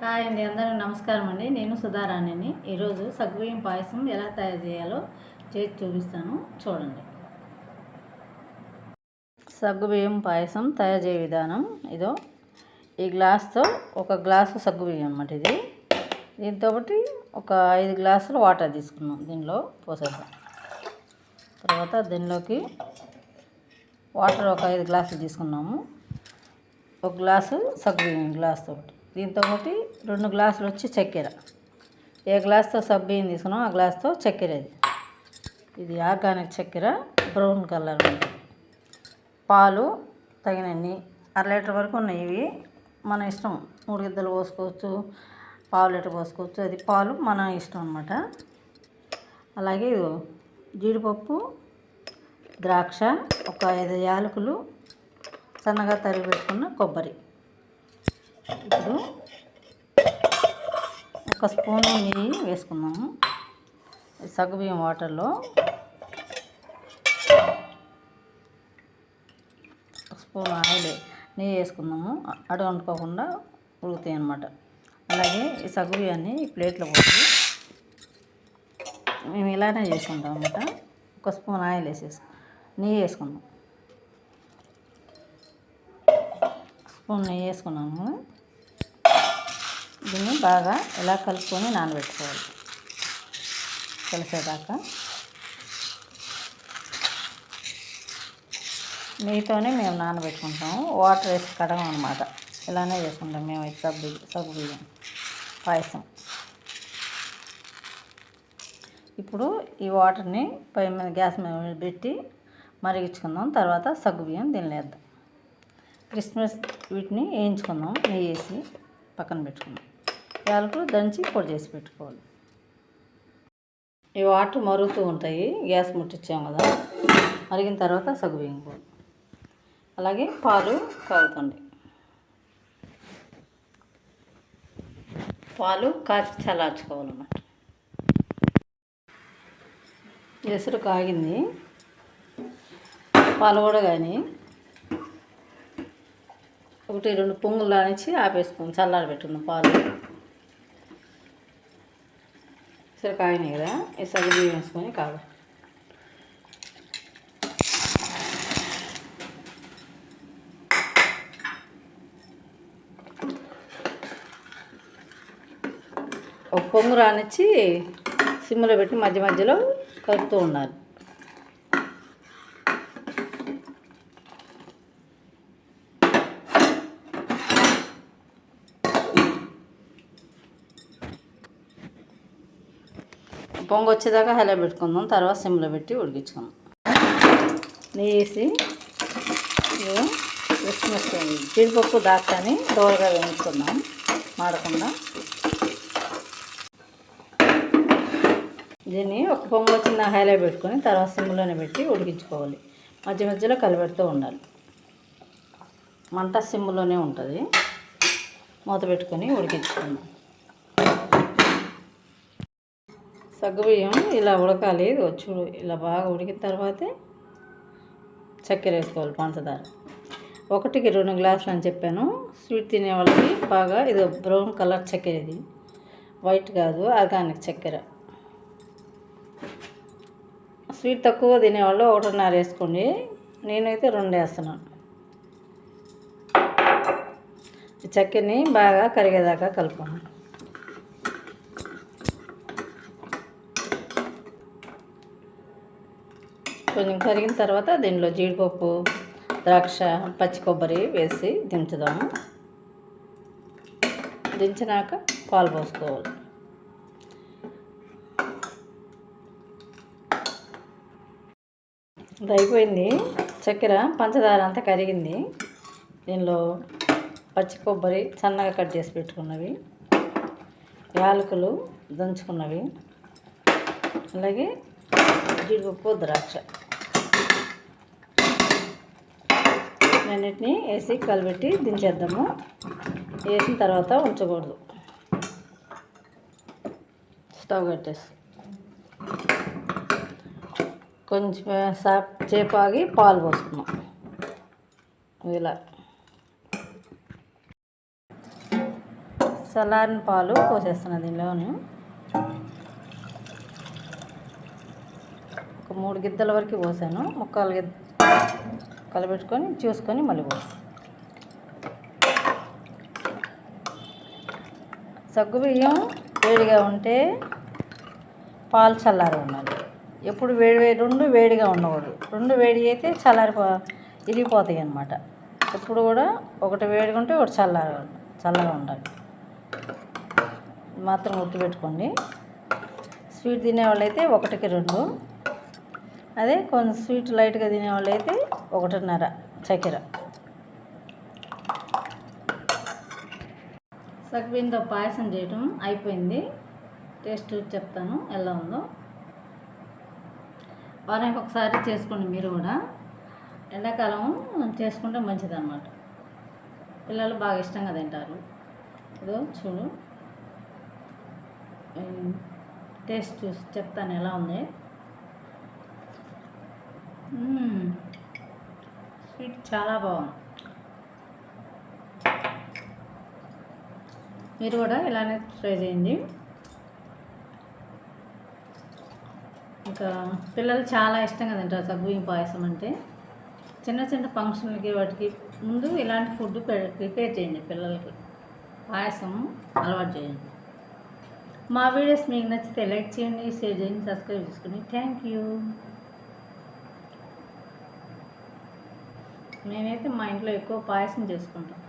Hi అండి అందరూ నమస్కారం అండి. నేను సుధారాణిని. ఈరోజు సగ్గుబియ్యం పాయసం ఎలా తయారు చేయాలో చేసి చూపిస్తాను. చూడండి. సగ్గుబియ్యం పాయసం తయారు చేయ విధానం ఇదో ఈ గ్లాస్తో ఒక గ్లాసు సగ్గుబియ్యం అన్నమాట ఇది. దీంతో ఒకటి ఒక ఐదు గ్లాసులు వాటర్ తీసుకున్నాం దీనిలో పోసేద్దాం. తర్వాత దీనిలోకి వాటర్ ఒక ఐదు గ్లాసులు తీసుకున్నాము. ఒక గ్లాసు సగ్గుబియ్యం గ్లాస్తో ఒకటి దీంతో ఒకటి రెండు గ్లాసులు వచ్చి చక్కెర. ఏ గ్లాస్తో సబ్బియ్యం తీసుకున్నాం ఆ గ్లాస్తో చక్కెర ఇది. ఇది ఆర్గానిక్ చక్కెర బ్రౌన్ కలర్ పాలు తగినన్ని అర లీటర్ వరకు ఉన్నాయి ఇవి. మన ఇష్టం. మూడు గిద్దలు పోసుకోవచ్చు పావు లీటర్ పోసుకోవచ్చు. అది పాలు మన ఇష్టం అనమాట అలాగే జీడిపప్పు ద్రాక్ష ఒక ఐదు యాలకులు సన్నగా తరిగి పెట్టుకున్న కొబ్బరి. ఇప్పుడు ఒక స్పూను నెయ్యి వేసుకున్నాము ఈ సగ్గుబియ్యం వాటర్లో ఒక స్పూన్ ఆయిల్ నెయ్యి వేసుకున్నాము అడు వండుకోకుండా ఉడుకుతాయి అన్నమాట. అలాగే ఈ సగ్గుబియ్యాన్ని ఈ ప్లేట్లో పోసి మేము ఇలానే చేసుకుంటాం అనమాట ఒక స్పూన్ ఆయిల్ వేసేసి నెయ్యి వేసుకున్నాం స్పూన్ నెయ్యి వేసుకున్నాము. దీన్ని బాగా ఇలా కలుపుకొని నానబెట్టుకోవాలి. కలిసేదాకా. నెయ్యితోనే మేము నానబెట్టుకుంటాము. వాటర్ వేసి కడగం అనమాట ఇలానే చేసుకుంటాం మేము అయితే సబ్బు సబ్బు బియ్యం పాయసం. ఇప్పుడు ఈ వాటర్ని పై మీద గ్యాస్ మీద పెట్టి మరిగించుకుందాం. తర్వాత సగ్గు బియ్యం దీనిలో క్రిస్మస్ వీటిని వేయించుకుందాం. నెయ్యి వేసి పక్కన పెట్టుకుందాం. యాలకులు దంచి పొడి చేసి పెట్టుకోవాలి. ఈ వాటర్ మరుగుతూ ఉంటాయి. గ్యాస్ ముట్టించాం కదా. మరిగిన తర్వాత సగ్గు బియ్యం అలాగే పాలు కాగుతుంది పాలు కాచి చల్లార్చుకోవాలన్నమాట. ఎసురు కాగింది. పాలు కూడా కానీ. ఒకటి రెండు పొంగులు రానిచ్చి ఆపేసుకుని చల్లారి పాలు. సరే కాగినాయి కదా ఈ సగ్గు బియ్యం వేసుకొని కాదు ఒక పొంగు రానిచ్చి సిమ్లో పెట్టి మధ్య మధ్యలో కలుపుతూ ఉండాలి. పొంగు వచ్చేదాకా హలో పెట్టుకుందాం తర్వాత సిమ్లో పెట్టి ఉడికించుకుందాం. నెయ్యి వేసి క్రిస్మస్ జీడిపప్పు దాకాని దోరగా వేయించుకుందాం మాడకుండా. దీన్ని ఒక పొంగు వచ్చిన హైలో పెట్టుకొని తర్వాత సిమ్లోనే పెట్టి ఉడికించుకోవాలి. మధ్య మధ్యలో కలిపెడుతూ ఉండాలి. మంట సిమ్లోనే ఉంటుంది. మూత పెట్టుకొని ఉడికించుకుందాం. సగ్గుబియ్యం ఇలా ఉడకాలి ఇదిగో చూడు ఇలా బాగా ఉడికిన తర్వాతే చక్కెర వేసుకోవాలి పంచదార. ఒకటికి రెండు గ్లాసులు అని చెప్పాను. స్వీట్ తినే వాళ్ళకి బాగా ఇది బ్రౌన్ కలర్ చక్కెర ఇది. వైట్ కాదు ఆర్గానిక్ చక్కెర. స్వీట్ తక్కువ తినేవాళ్ళు ఒకటిన్నర వేసుకోండి. నేనైతే రెండు వేస్తున్నాను. చక్కెరని బాగా కరిగేదాకా కలుపుకోండి కొంచెం కరిగిన తర్వాత దీనిలో జీడిపప్పు ద్రాక్ష పచ్చి కొబ్బరి వేసి దించుదాము. దించినాక పాలు పోసుకోవాలి. ఇది అయిపోయింది. చక్కెర పంచదార అంతా కరిగింది. దీనిలో పచ్చి కొబ్బరి సన్నగా కట్ చేసి పెట్టుకున్నవి యాలకులు దంచుకున్నవి అలాగే జీడిపప్పు ద్రాక్ష. అన్నిటిని వేసి కలిపెట్టి దించేద్దాము. వేసిన తర్వాత ఉంచకూడదు. స్టవ్ కట్టేసి. కొంచెం సా- సేపు ఆగి పాలు పోసుకున్నాం ఇలా. చల్లారిన పాలు పోసేస్తున్నా దీనిలోను. ఒక మూడు గిద్దల వరకు పోసాను. ముక్కాలు గిద్ద కలబెట్టుకొని చూసుకొని మళ్ళీ పోసాను సగ్గుబియ్యం వేడిగా ఉంటే పాలు చల్లారి ఉండాలి. ఎప్పుడు వేడి వేడి రెండు వేడిగా ఉండకూడదు. రెండు వేడి అయితే చల్లారిపో ఇరిగిపోతాయి అన్నమాట. ఎప్పుడు కూడా ఒకటి వేడిగా ఉంటే ఒకటి చల్లారి చల్లగా ఉండాలి. మాత్రం గుర్తుపెట్టుకోండి. స్వీట్ తినేవాళ్ళు అయితే ఒకటికి రెండు. అదే కొంచెం స్వీట్ లైట్గా తినేవాళ్ళు అయితే ఒకటిన్నర చక్కెర. సగ్బీన్తో పాయసం చేయటం అయిపోయింది. టేస్ట్ చెప్తాను ఎలా ఉందో. వారానికి ఒకసారి చేసుకోండి మీరు కూడా. ఎండాకాలం చేసుకుంటే మంచిదన్నమాట. పిల్లలు బాగా ఇష్టంగా తింటారు. ఇదో చూడు. టేస్ట్ చూసి చెప్తాను ఎలా ఉంది. చాలా బాగుంది. మీరు కూడా ఇలానే ట్రై చేయండి. ఇంకా పిల్లలు చాలా ఇష్టంగా తింటారు సగ్గుబియ్యం పాయసం అంటే. చిన్న చిన్న ఫంక్షన్లకి వాటికి ముందు ఇలాంటి ఫుడ్ ప్రిపేర్ చేయండి పిల్లలకి. పాయసం అలవాటు చేయండి. మా వీడియోస్ మీకు నచ్చితే లైక్ చేయండి షేర్ చేయండి సబ్స్క్రైబ్ చేసుకోండి థ్యాంక్ యూ. మేమైతే మా ఇంట్లో ఎక్కువ పాయసం చేసుకుంటాం.